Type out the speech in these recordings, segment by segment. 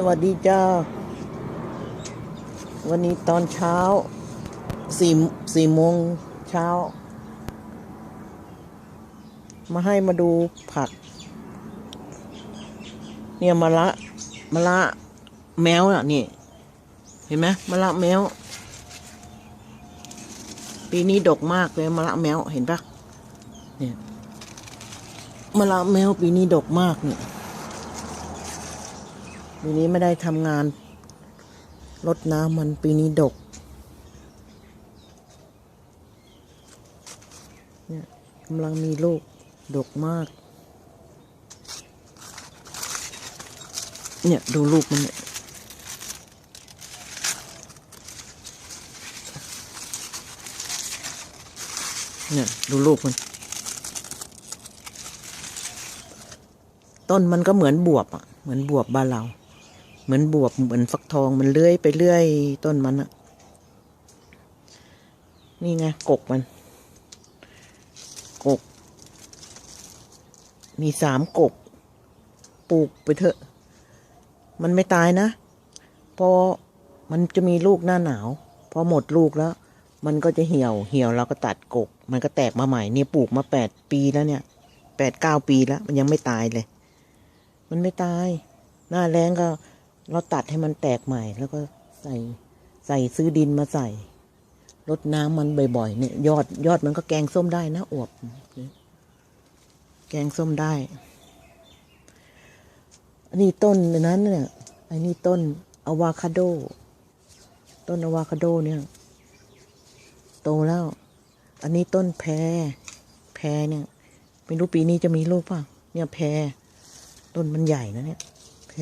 สวัสดีจ้า วันนี้ตอนเช้าสี่สี่โมงเช้า มาให้มาดูผัก เนี่ยมะละมะละแมวอะนี่ เห็นไหมมะละแมว ปีนี้ดกมากเลยมะละแมวเห็นปะเนี่ยมะละแมวปีนี้ดกมากเนี่ย ปีนี้ไม่ได้ทำงานรดน้ำมันปีนี้ดก เนี่ยกำลังมีลูกดกมาก เนี่ย ดูลูกมันเนี่ยเนี่ย ดูลูกมัน ต้นมันก็เหมือนบวบอะ เหมือนบวบบ้านเรา เหมือนบวบเหมือนฟักทองมันเลื้อยไปเรื่อยต้นมันอะนี่ไงกกมัน กก มีสามกก ปลูกไปเถอะ มันไม่ตายนะเพอมันจะมีลูกหน้าหนาว พอหมดลูกแล้ว มันก็จะเหี่ยว เหี่ยวเราก็ตัดกก มันก็แตกมาใหม่เนี่ยปลูกมาแปดปีแล้วเนี่ยแปดเก้าปีแล้ว มันยังไม่ตายเลย มันไม่ตาย หน้าแรงก็ เราตัดให้มันแตกใหม่ แล้วก็ใส่ใส่ซื้อดินมาใส่รดน้ำมันบ่อยๆเนี่ยยอดยอดมันก็แกงส้มได้นะอวบแกงส้มได้ อันนี้ต้นนั้นเนี่ยอันนี้ต้นอะวาคาโด ต้นอะวาคาโดเนี่ย โตแล้ว อันนี้ต้นแพรแพรเนี่ยไม่รู้ปีนี้จะมีลูกป่ะ เนี่ยแพรต้นมันใหญ่นะเนี่ยแพร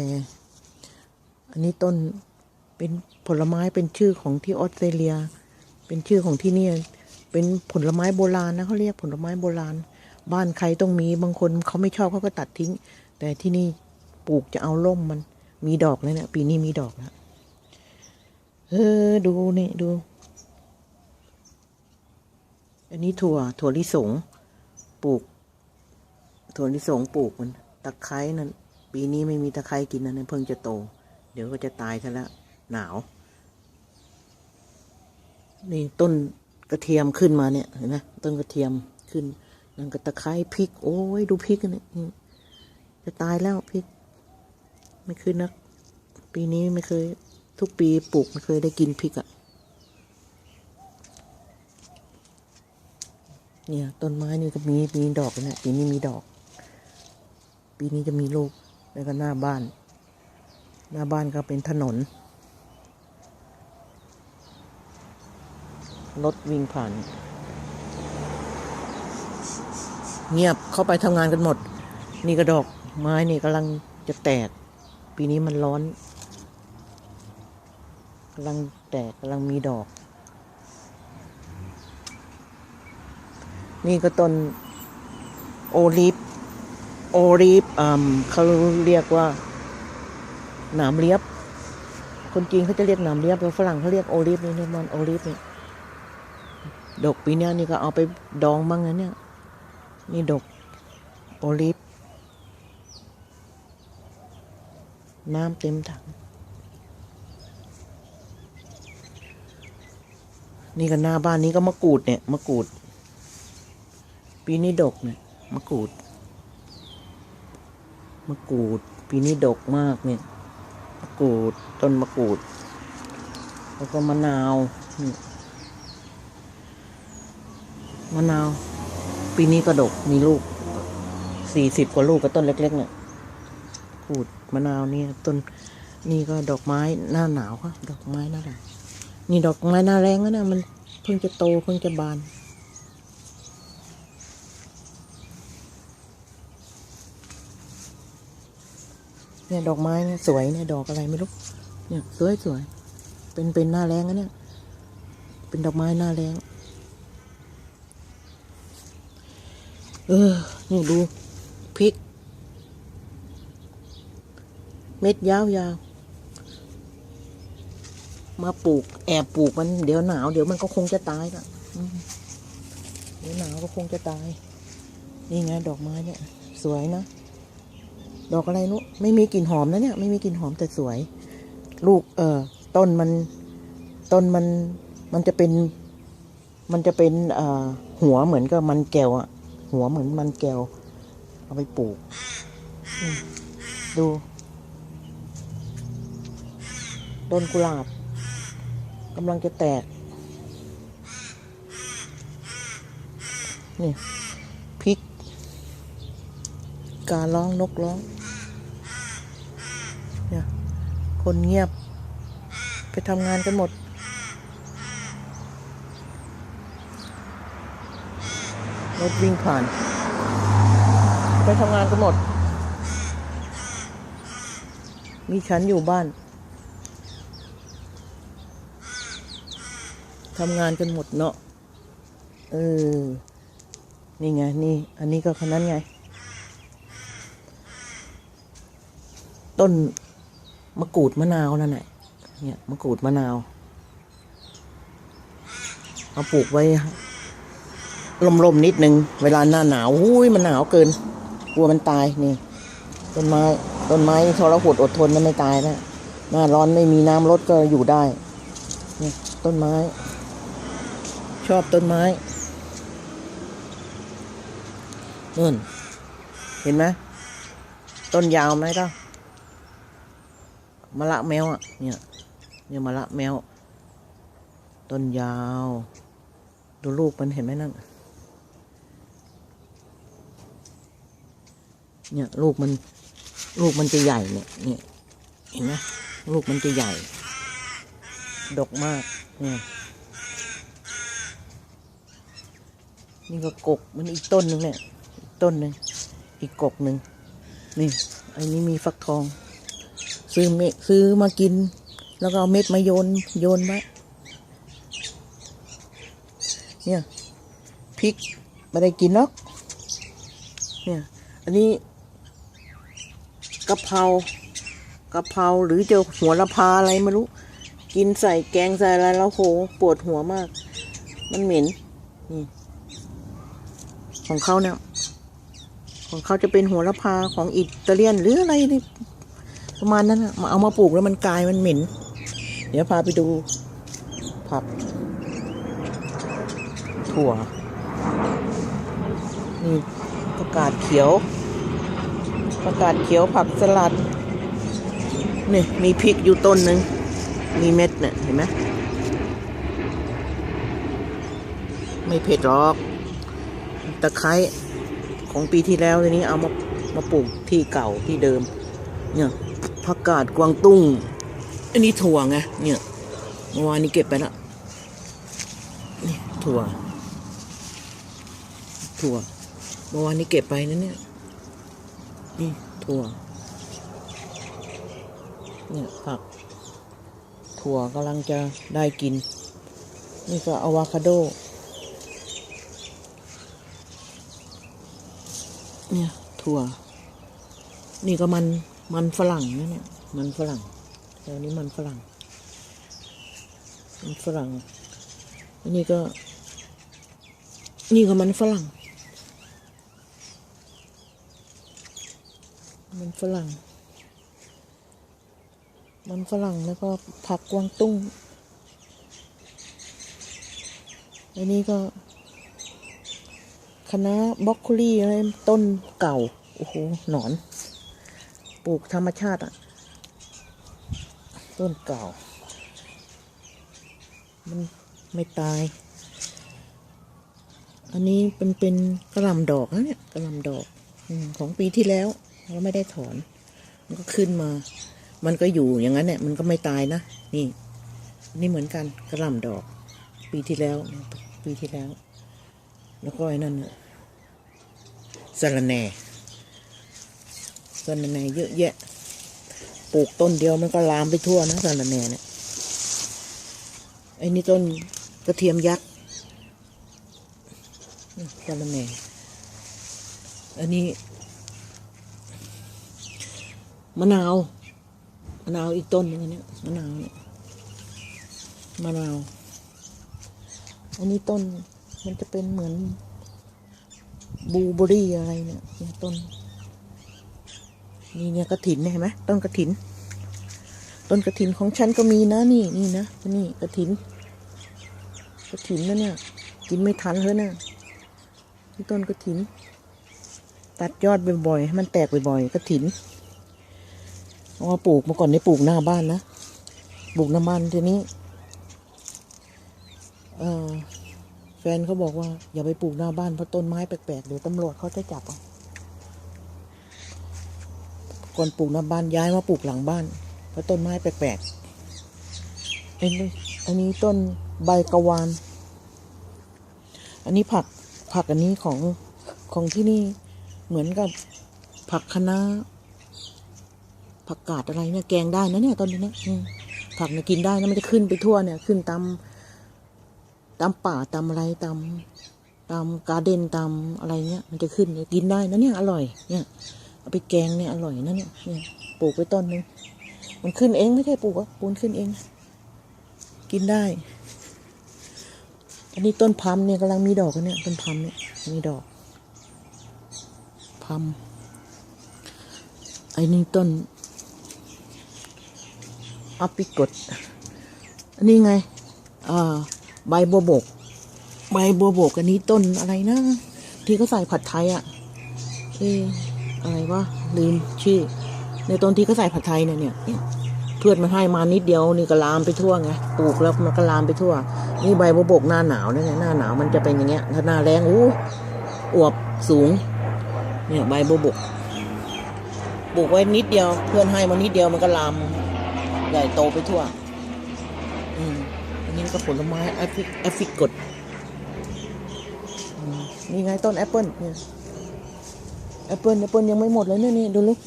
อันนี้ต้นเป็นผลไม้เป็นชื่อของที่ออสเตรเลีย เป็นชื่อของที่นี่เป็นผลไม้โบราณนะเขาเรียกผลไม้โบราณ บ้านใครต้องมีบางคนเขาไม่ชอบเขาก็ตัดทิ้ง แต่ที่นี่ปลูกจะเอาล่มมัน มีดอกแล้วเนี่ยปีนี้มีดอกแล้วเออดูนี่ดู อันนี้ถั่ว ถั่วลิสงปลูก ถั่วลิสงปลูกมันตะไคร้นั่นปีนี้ไม่มีตะไคร้กินนะเพิ่งจะโต เดี๋ยวก็จะตายซะแล้วหนาว นี่ต้นกระเทียมขึ้นมาเนี่ยเห็นไหมต้นกระเทียมขึ้นนั่นก็ตะไคร้พริก โอ้ยดูพริกอันเนี่ยจะตายแล้วพริก ไม่ขึ้นนะปีนี้ไม่เคย ทุกปีปลูกไม่เคยได้กินพริกอะ่ะเนี่ยต้นไม้นี่ก็มีมีดอกเนี่ยปีนี้มีดอก ปีนี้จะมีลูกแล้วก็หน้าบ้าน หน้าบ้านก็เป็นถนน รถวิ่งผ่าน เงียบเข้าไปทำงานกันหมด นี่กระดอกไม้นี่กำลังจะแตก ปีนี้มันร้อนกำลังแตกกำลังมีดอก นี่ก็ต้นโอลิฟโอลิฟเขาเรียกว่า หนามเลียบ คนจีนเขาจะเรียกหนามเลียบแต่ฝรั่งเขาเรียกโอลิฟนี่เนี่ยมันโอลิฟนี่ดกปีนี้นี่ก็เอาไปดองบ้างนะเนี่ย นี่ดกโอลิฟน้ำเต็มถัง นี่ก็หน้าบ้านนี้ก็มะกรูดเนี่ยมะกรูด ปีนี้ดกเนี่ยมะกรูดมะกรูด ปีนี้ดกมากเนี่ย กรูด ต้นมะกรูด แล้วก็มะนาวนี่มะนาว ปีนี้ก็ดกมีลูกสี่สิบกว่าลูกกับต้นเล็ก ๆ เนี่ยขูดมะนาวนี่ต้นนี่ก็ดอกไม้หน้าหนาวค่ะดอกไม้หน้าหนาวนี่ดอกไม้หน้าแรงแล้วนะมันเพิ่งจะโตเพิ่งจะบาน เนี่ยดอกไม้เนี่ยสวยเนี่ยดอกอะไรไม่รู้เนี่ยสวยสวยเป็นเป็นหน้าแรงนะเนี่ย เป็นดอกไม้หน้าแรงเออนี่ดูพริก เม็ดยาวๆมาปลูก แอบปลูกมันเดี๋ยวหนาว เดี๋ยวมันก็คงจะตายละเดี๋ยวหนาวก็คงจะตาย นี่ไงดอกไม้เนี่ย สวยนะ ดอกอะไรนุไม่มีกลิ่นหอมนะเนี่ย ไม่มีกลิ่นหอมแต่สวย ลูก เออต้นมันต้นมันมันจะเป็น มันจะเป็นเอ่อหัวเหมือนกับมันแก้วอะหัวเหมือนมันแก้วเอาไปปลูกดูต้นกุหลาบกำลังจะแตกนี่พริก การร้องนกร้อง เนี่ย คนเงียบ ไปทำงานกันหมด รถวิ่งผ่าน ไปทำงานกันหมด มีฉันอยู่บ้านทำงานกันหมดเนาะ เออ นี่ไง นี่ อันนี้ก็คนนั้นไง ต้น มะกรูดมะนาวนั่นแหละเนี่ยมะกรูดมะนาวเอาปลูกไว้ลมๆนิดนึง เวลาหน้าหนาวหุ้ยมันหนาวเกิน กลัวมันตายนี่ต้นไม้ต้นไม้ทรหดอดทนนไม่ตายนะหน้าร้อนไม่มีน้ำลดก็อยู่ได้นี่ต้นไม้ ชอบต้นไม้นู่นเห็นไหมต้นยาวไหมล่ะ มะละแมวอะเนี่ยเนี่ยมะละแมว ต้นยาว ดูลูกมันเห็นไหมนั่นเนี่ยลูกมัน ลูกมันจะใหญ่เนี่ยเนี่ยเห็นไหมลูกมันจะใหญ่ ดกมากเนี่ยนี่ก็กกมันอีกต้นหนึ่งเนี่ยต้นหนึ่งอีกกกหนึ่งนี่อันนี้มีฟักทอง ซื้อเม็ดซื้อมากิน แล้วก็เอาเม็ดมาโยนโยนไว้เนี่ยพริกไม่ได้กินหรอกเนี่ย อันนี้กะเพรากะเพราหรือเจะหัวละพาอะไรไม่รู้ กินใส่แกงใส่อะไรแล้วโหปวดหัวมาก มันเหม็นนี่ของเขาเนี่ย ของเขาจะเป็นหัวละพาของอิตาเลียนหรืออะไรนี่ ประมาณนั้นอะมาเอามาปลูกแล้วมันกลายมันเหม็น เดี๋ยวพาไปดูผักถั่วนี่ประกาศเขียว ประกาศเขียวผักสลัดนี่มีพริกอยู่ต้นหนึ่งมีเม็ดเนี่ยเห็นไหมไม่เผ็ดหรอกตะไคร้ของปีที่แล้วทีนี้เอามามาปลูกที่เก่าที่เดิมเนี่ย ผักกาดกวางตุ้ง อันนี้ถั่วไง เนี่ยเมื่อวานนี้เก็บไปแล้วนี่ถั่ว ถั่วเมื่อวานนี้เก็บไปนะเนี่ย นี่ถั่ว เนี่ยผัก ถั่วกำลังจะได้กิน นี่ก็อะวาคาโด เนี่ยถั่ว นี่ก็มัน มันฝรั่งนะเนี่ย มันฝรั่งแถวนี้มันฝรั่ง มันฝรั่ง อันนี้ก็ นี่ก็มันฝรั่ง มันฝรั่ง มันฝรั่งแล้วก็ผักกวางตุ้ง อันนี้ก็คณะบล็อกโคลี่อะไรต้นเก่า โอ้โห หนอน ปลูกธรรมชาติอะต้นเก่า มันไม่ตาย อันนี้เป็นเป็นกระลำดอกนะเนี่ยกระลำดอกอของปีที่แล้วเราไม่ได้ถอน มันก็ขึ้นมา มันก็อยู่อย่างนั้นเนี่ย มันก็ไม่ตายนะ นี่ นี่เหมือนกันกระลำดอก ปีที่แล้ว ปีที่แล้ว แล้วก็ไอ้นั่นน่ะสะระแหน่ สะระแหน่เยอะแยะ ปลูกต้นเดียวมันก็ลามไปทั่วนะสะระแหน่เนี่ยไอ้นี่ต้นกระเทียมยักษ์นี่สะระแหน่อันนี้มะนาวมะนาวอีกต้นนึงเนี้ยมะนาวเนี่ยมะนาว อันนี้ต้นมันจะเป็นเหมือนบูเบอรี่อะไรเนี่ยต้น นี่เนี่ยกระถินเนี่ยเห็นไหมต้นกระถิน ต้นกระถินของฉันก็มีนะนี่นี่นะนี่กระถินกระถินนะเนี่ยกินไม่ทันเลยนะนี่ต้นกระถิน ตัดยอดบ่อยๆให้มันแตกบ่อยๆกระถินเอามาปลูกมื่อก่อนได้ปลูกหน้าบ้านนะปลูกน้ำมันทีนี้เออแฟนเขาบอกว่าอย่าไปปลูกหน้าบ้านเพราะต้นไม้แปลกๆเดี๋ยวตำรวจเขาจะจับเอา ก่อนปลูกหน้าบ้านย้ายมาปลูกหลังบ้าน เพราะต้นไม้แปลกๆอันนี้อันนี้ต้นใบกะวาน อันนี้ผักผักอันนี้ของของที่นี่เหมือนกับผักคะน้าผักกาดอะไรเนี่ยแกงได้นะเนี่ยตอนนี้เนี่ยผักเนี่ยกินได้นะมันจะขึ้นไปทั่วเนี่ย ขึ้นตามตามป่าตามอะไรตามตามการ์เดนตามอะไรเงี้ย มันจะขึ้นกินได้นะเนี่ยอร่อยเนี่ย เอาไปแกงเนี่ยอร่อยนะเนี่ยเนี่ยปลูกไว้ต้นนึงมันขึ้นเองไม่ใช่ปลูกอะปูนขึ้นเอง กินได้ อันนี้ต้นพัมเนี่ยกำลังมีดอกกันเนี่ยต้นพัมเนี่ยมีดอกพัมไอ้นี่ต้นอัปปิกดอันนี้ไงอ่าใบบัวบก ใบบัวบกอันนี้ต้นอะไรนะ ที่เขาใส่ผัดไทยอะ่ะเอะ อะไรวะลืมชื่อ ในต้นที่เขาใส่ผัดไทยเนี่ยเนี่ยเพื่อนมันให้มานิดเดียวนี่ก็ลามไปทั่วไงปลูกแล้วมันก็ลามไปทั่ว นี่ใบบัวบกหน้าหนาวเนี่ยหน้าหนาวมันจะเป็นอย่างเงี้ย ถ้าหน้าแรงอู้อวบสูง เนี่ยใบบัวบกปลูกไว้นิดเดียว เพื่อนให้มานิดเดียวมันก็ลามใหญ่โตไปทั่ว อืมอันนี้ก็ผลไม้แอฟริกแอฟริกกดนี่ไงต้นแอปเปิลเนี่ย แอปเปิลแอปเปิลยังไม่หมดเลยเนี่ยนี่ดูลูก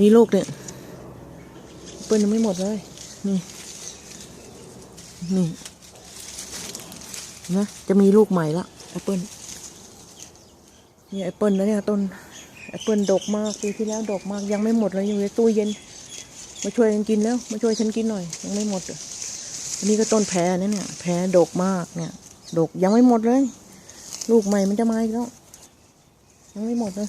มีลูกเนี่ยแอปเปิลยังไม่หมดเลย นี่ นี่นะจะมีลูกใหม่ละแอปเปิลนี่แอปเปิลนะเนี่ยต้นแอปเปิลดกมากปีที่แล้วดกมากยังไม่หมดเลยอยู่ในตู้เย็น มาช่วยกันกินแล้ว มาช่วยฉันกินหน่อย ยังไม่หมดอะอันนี้ก็ต้นแพรนะเนี่ยแพรดกมากเนี่ย ดกยังไม่หมดเลย ลูกใหม่มันจะมาอีกแล้วยังไม่หมดเลย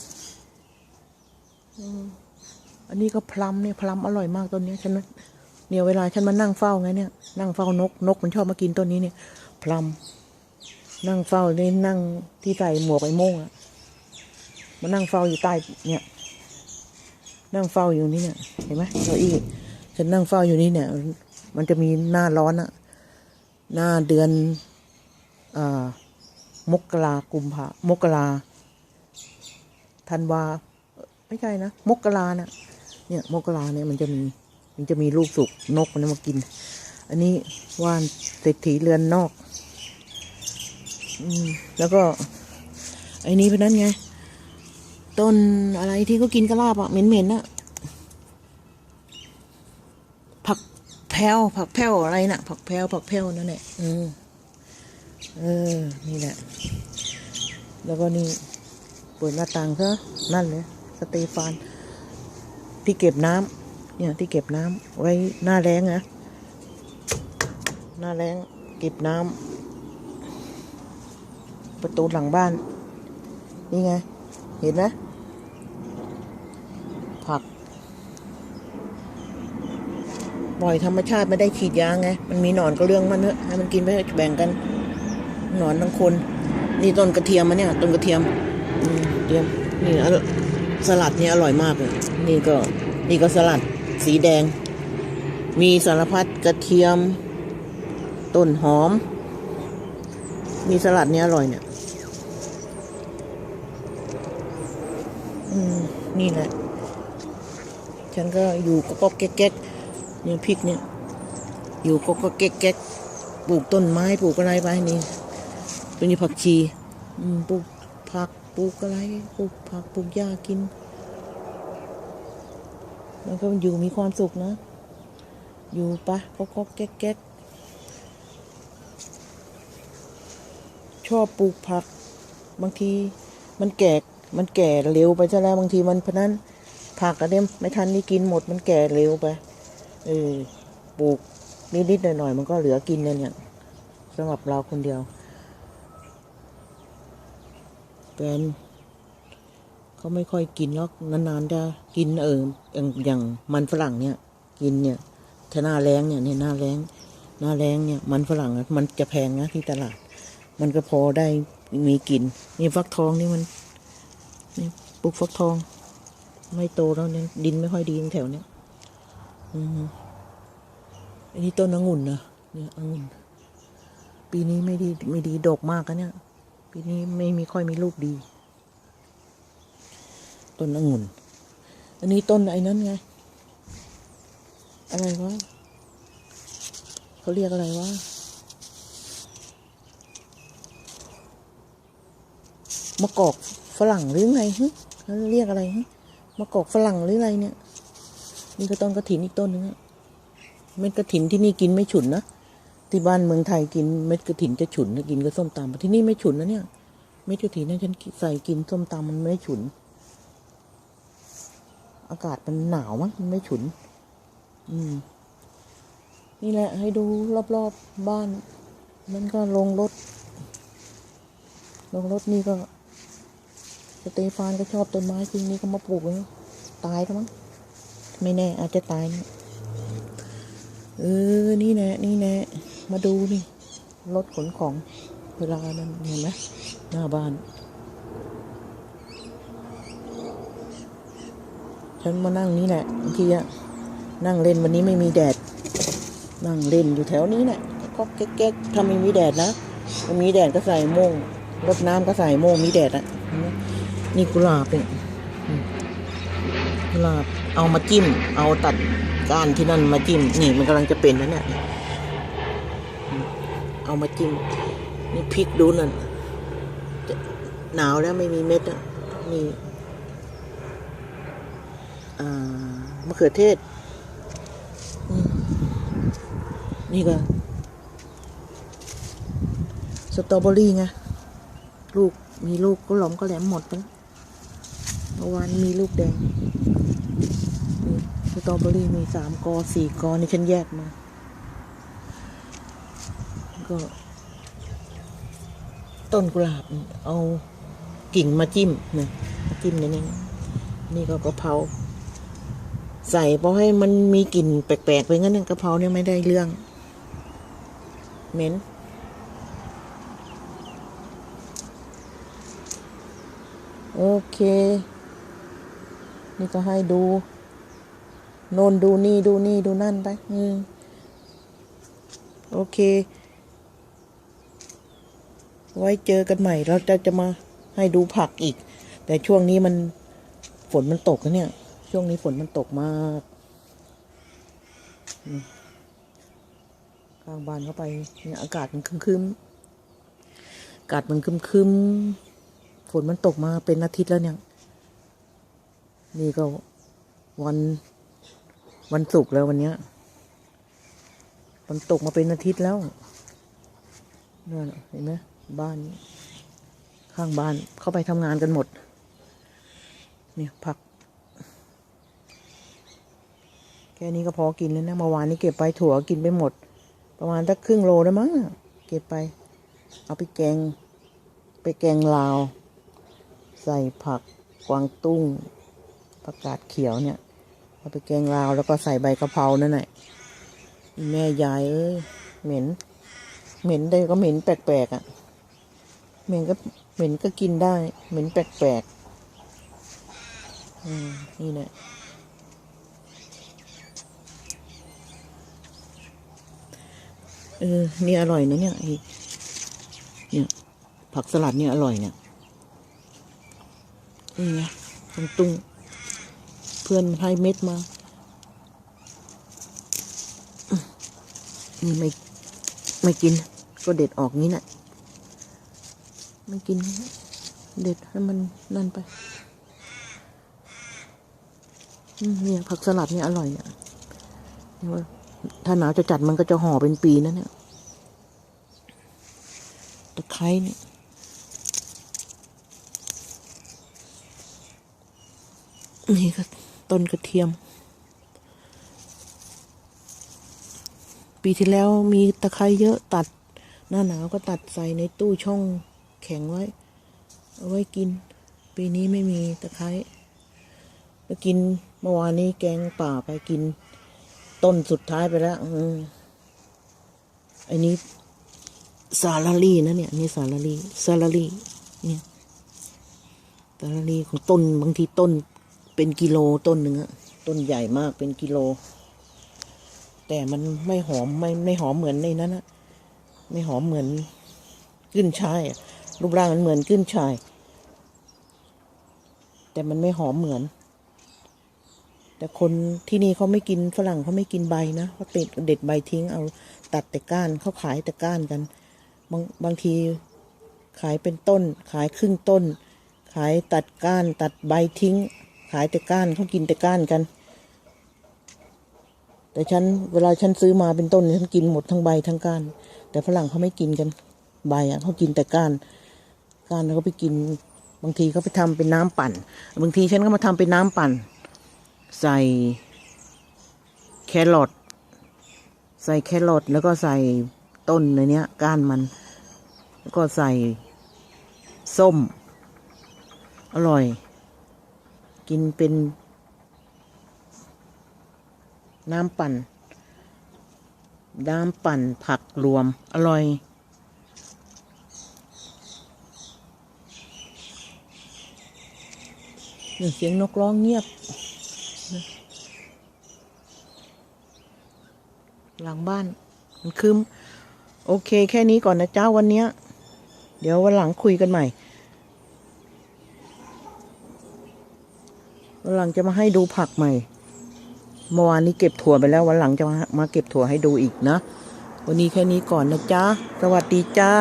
อันนี้ก็พลัมเนี่ยพลัมอร่อยมากต้นนี้ฉันเนี่ยเวลาฉันมานั่งเฝ้าไงเนี่ย นั่งเฝ้านกนกมันชอบมากินต้นนี้เนี่ยพลัมนั่งเฝ้านี่นั่งที่ใส่หมวกไอ้โม่งอะมานั่งเฝ้าอยู่ใต้เนี่ย นั่งเฝ้าอยู่นี่เนี่ยเห็นไหมเก้าอี้ฉันนั่งเฝ้าอยู่นี่เนี่ย มันจะมีหน้าร้อนอะหน้าเดือนอ่ามกรากุมภามกราธันวาเอ่อ ไม่ใช่นะมกราน่ะเนี่ยมกราเนี่ยมันจะมีมันจะมีลูกสุกนกมันมากิน อันนี้ว่านเศรษฐีเรือนนอก อืมแล้วก็ไอ้นี้เพราะนั้นไงต้นอะไรที่เขากินกระลาบอะเหม็นๆน่ะผักแพรวผักแพรวอะไรน่ะ ผักแพรวผักแพรวนั่นแหละเออเออ นี่แหละ แล้วก็นี่เปิดหน้าต่างซะนั่นเลย สเตฟาน ที่เก็บน้ำเนี่ยที่เก็บน้ำไว้หน้าแรงนะหน้าแรงเก็บน้ำประตูหลังบ้าน นี่ไง เห็นไหมผักปล่อยธรรมชาติไม่ได้ฉีดยาไง มันมีหนอนก็เรื่องมันเนอะให้มันกินไปแบ่งกัน หนอนทั้งคน นี่ต้นกระเทียมมะเนี่ยต้นกระเทียมอืมเทียมนี่อร่อย สลัดนี่อร่อยมากเลยนี่ก็นี่ก็สลัดสีแดง มีสารพัดกระเทียม ต้นหอม มีสลัดนี่อร่อยเนี่ยอืมนี่แหละ ฉันก็อยู่ก็ก็แก๊กเนี่ยพริกเนี่ย อยู่ก็ก็แก๊กปลูกต้นไม้ปลูกอะไรไปนี่ ตัวนี้ผักชีปลูกผัก ปลูกอะไรปลูกผักปลูกหญ้ากินแล้วก็อยู่มีความสุขนะ อยู่ปะก็ก็แก๊กๆชอบปลูกผัก บางทีมันแก่มันแก่เร็วไปซะแล้วบางทีมันเพราะนั้นผักกระเด็มไม่ทันนี่กินหมดมันแก่เร็วไปเออปลูกนิดๆหน่อยๆมันก็เหลือกินเนี่ยสำหรับเราคนเดียว แฟนเขาไม่ค่อยกินหรอกนานๆจะกินเอออย่างอย่างมันฝรั่งเนี่ย กินเนี่ยถ้าหน้าแรงเนี่ยเนี่ยหน้าแรงหน้าแรงเนี่ย มันฝรั่งมันจะแพงนะที่ตลาด มันก็พอได้มีกินนี่ฟักทองนี่มันนี่ปลูกฟักทอง ไม่โตแล้วเนี่ยดินไม่ค่อยดีแถวเนี้ยอืมอันนี้ต้นองุ่นนะเนี่ยองุ่นปีนี้ไม่ดีไม่ดีดกมากนะเนี่ย ปีนี้ไม่มีค่อยมีลูกดี ต้นองุ่น อันนี้ต้นไอ้นั้นไง อะไรวะเขาเรียกอะไรวะมะกอกฝรั่งหรือไงฮึเขาเรียกอะไรฮึมะกอกฝรั่งหรืออะไรเนี่ย นี่ก็ต้นกระถินอีกต้นนึงอะเม็ดกระถินที่นี่กินไม่ฉุนนะ ที่บ้านเมืองไทยกินเม็ดกระถินจะฉุนนะกินกับส้มตำที่นี่ไม่ฉุนนะเนี่ย เม็ดกระถินเนี่ยฉันใส่กินส้มตำมันไม่ฉุน อากาศมันหนาวมั้งมันไม่ฉุน อืม นี่แหละ ให้ดูรอบๆบ้าน มันก็ลงรถ ลงรถนี่ก็สเตฟานก็ชอบต้นไม้จริงนี่ก็มาปลูกเลยตายแล้วมั้งไม่แน่ อาจจะตายเนี่ยเออ นี่แน่นี่แน่ มาดูนี่รถขนของเวลานั้นเห็นไหมหน้าบ้าน ฉันมานั่งนี่แหละบางทีอะนั่งเล่นวันนี้ไม่มีแดด นั่งเล่นอยู่แถวนี้แหละก็แก๊กๆถ้าไม่มีแดดนะถ้ามีแดดก็ใส่โมงรดน้ำก็ใส่โมงมีแดดอะนี่กุหลาบเนี่ยอืมกุหลาบเอามาจิ้ม เอาตัดก้านที่นั่นมาจิ้ม นี่มันกำลังจะเป็นแล้วเนี่ย เอามาจิ้มนี่พริกดูนั่นจะหนาวแล้วไม่มีเม็ดนี่มะเขือเทศ นี่ก็สตรอเบอรี่ไงลูกมีลูกก็หลอมก็แหลมหมดไปแล้วเมื่อวานมีลูกแดงสตรอเบอรี่มีสามกอสี่กอนี่ฉันแยกมา ก็ ต้นกุหลาบเอากิ่งมาจิ้มนะมาจิ้มในนี้นี่ก็กระเพราใส่เพราะให้มันมีกลิ่นแปลกๆไปงั้นนะกะเพราเนี่ยไม่ได้เรื่องเหม็นโอเค นี่ก็ให้ดูโนนดูนี่ดูนี่ดูนั่นไป อืม โอเค ไว้เจอกันใหม่ เราจะจะมาให้ดูผักอีก แต่ช่วงนี้มันฝนมันตกนะเนี่ย ช่วงนี้ฝนมันตกมากข้างบ้านเข้าไปเนี่ยอากาศมันครึมๆอากาศมันครึมๆฝนมันตกมาเป็นอาทิตย์แล้วเนี่ย นี่ก็วันวันศุกร์แล้ววันเนี้ยมันตกมาเป็นอาทิตย์แล้วนั่นน่ะเห็นไหม บ้าน ข้างบ้านเข้าไปทำงานกันหมด เนี่ยผัก แค่นี้ก็พอกินแล้วนะเมื่อวานนี้เก็บไปถั่วกินไปหมด ประมาณสักครึ่งโลได้มั้งเก็บไป เอาไปแกง ไปแกงลาว ใส่ผักกวางตุ้งผักกาดเขียวเนี่ยเอาไปแกงลาวแล้วก็ใส่ใบกะเพรานั่นแหละแม่ยายเอ้ยเหม็น เหม็นได้ก็เหม็นแปลกๆอะ เหม็นก็เหม็นก็กินได้ เหม็นแปลกๆอืมนี่แหละเออ นี่อร่อยนะเนี่ยไอ้เนี่ย ผักสลัดเนี่ยอร่อยเนี่ยนี่ไงตรงตุ้งเพื่อนให้เม็ดมานี่ไม่ ไม่กิน ก็เด็ดออกงี้แหละ ไม่กิน เด็ดให้มันนั่นไปเนี่ยผักสลัดเนี่ยอร่อยเนี่ยเว่าถ้าหนาวจะจัดมันก็จะห่อเป็นปีนะเนี่ยตะไคร้เนี่ยนี่ก็ต้นกระเทียม ปีที่แล้วมีตะไคร้เยอะตัด หน้าหนาวก็ตัดใส่ในตู้ช่อง แข็งไว้ เอาไว้กิน ปีนี้ไม่มีตะไคร้ก็กินเมื่อวานนี้แกงป่าไปกิน ต้นสุดท้ายไปแล้วอืมไอ้นี้ซาลารี่นะเนี่ยนนี่ซาลารี่ซาลารี่เนี่ยซาลารี่ของต้นบางทีต้นเป็นกิโลต้นหนึ่งอะต้นใหญ่มากเป็นกิโล แต่มันไม่หอมไม่ไม่หอมเหมือนในนั้นอะไม่หอมเหมือนขึ้นช่ายอะ รูปร่างมันเหมือนขึ้นช่าย แต่มันไม่หอมเหมือน แต่คนที่นี่เขาไม่กินฝรั่งเขาไม่กินใบนะเขาติดเด็ดใบทิ้งเอาตัดแต่ก้านเขาขายแต่ก้านกัน บางบางทีขายเป็นต้น ขายครึ่งต้น ขายตัดก้านตัดใบทิ้ง ขายแต่ก้านเขากินแต่ก้านกัน แต่ฉันเวลาฉันซื้อมาเป็นต้นฉันกินหมดทั้งใบทั้งก้าน แต่ฝรั่งเขาไม่กินกัน ใบอะเขากินแต่ก้าน กานแล้วก็ไปกิน บางทีเขาไปทำเป็นน้ำปั่น บางทีฉันก็มาทำเป็นน้ำปั่น ใส่แครอทใส่แครอทแล้วก็ใส่ต้นในเนี้ย ก้านมัน แล้วก็ใส่ส้ม อร่อย กินเป็น น้ำปั่น น้ำปั่นผักรวม อร่อย เสียงนกร้องเงียบ หลังบ้าน มันคืมโอเค แค่นี้ก่อนนะเจ้าวันเนี้ย เดี๋ยววันหลังคุยกันใหม่ วันหลังจะมาให้ดูผักใหม่ เมื่อวานนี้เก็บถั่วไปแล้ว วันหลังจะมามาเก็บถั่วให้ดูอีกนะ วันนี้แค่นี้ก่อนนะจ๊ะ สวัสดีจ้า